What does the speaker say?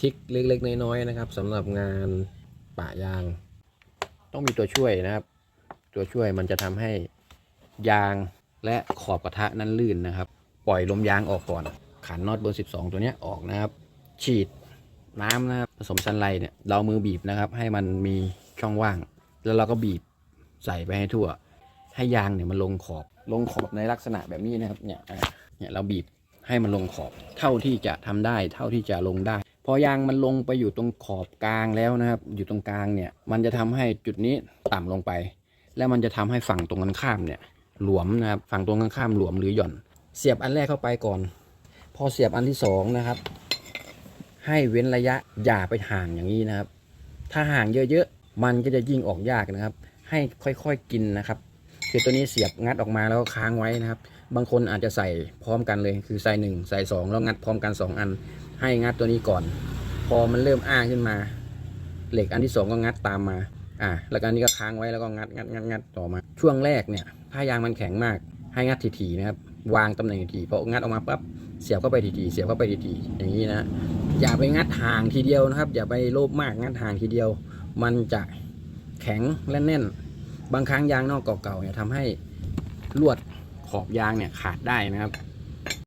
ทิคเล็กๆน้อยๆนะครับสำหรับงานปะยาง ต้องมีตัวช่วยนะครับ ตัวช่วยมันจะทำให้ยางและขอบกระทะนั้นลื่นนะครับ ปล่อยลมยางออกก่อน ขันน็อตเบอร์ 12 ตัวนี้ออกนะครับ ฉีดน้ำนะครับผสมซันไลท์เนี่ยเรามือบีบนะครับ ให้มันมีช่องว่าง แล้วเราก็บีบใส่ไปให้ทั่ว ให้ยางเนี่ยมันลงขอบลงขอบในลักษณะแบบนี้นะครับเนี่ยเนี่ยเราบีบให้มันลงขอบเท่าที่จะทำได้ เท่าที่จะลงได้ พอยางมันลงไปอยู่ตรงขอบกลางแล้วนะครับ อยู่ตรงกลางเนี่ย มันจะทำให้จุดนี้ต่ำลงไป แล้วมันจะทำให้ฝั่งตรงกันข้ามเนี่ยหลวมนะครับ ฝั่งตรงกันข้ามหลวมหรือหย่อน เสียบอันแรกเข้าไปก่อน พอเสียบอันที่สองนะครับ ให้เว้นระยะอย่าไปห่างอย่างนี้นะครับ ถ้าห่างเยอะๆมันก็จะยิ่งออกยากนะครับ ให้ค่อยๆกินนะครับ คือตัวนี้เสียบงัดออกมาแล้วก็ค้างไว้นะครับ บางคนอาจจะใส่พร้อมกันเลย คือใส่หนึ่งใส่สองแล้วงัดพร้อมกันสองอัน ให้งัดตัวนี้ก่อน พอมันเริ่มอ้าขึ้นมา เหล็กอันที่สองก็งัดตามมา อ่าแล้วอันนี้ก็ค้างไว้แล้วก็งัดงัดงัดงัดต่อมา ช่วงแรกเนี่ยถ้ายางมันแข็งมาก ให้งัดถี่ๆนะครับ วางตำแหน่งถี่ๆพองัดออกมาปั๊บเสียบเข้าไปถี่ๆเสียบเข้าไปถี่ๆอย่างนี้นะอย่าไปงัดห่างทีเดียวนะครับ อย่าไปโลภมากงัดห่างทีเดียว มันจะแข็งและแน่น บางครั้งยางนอกเก่าๆเนี่ยทำให้ลวดขอบยางเนี่ยขาดได้นะครับ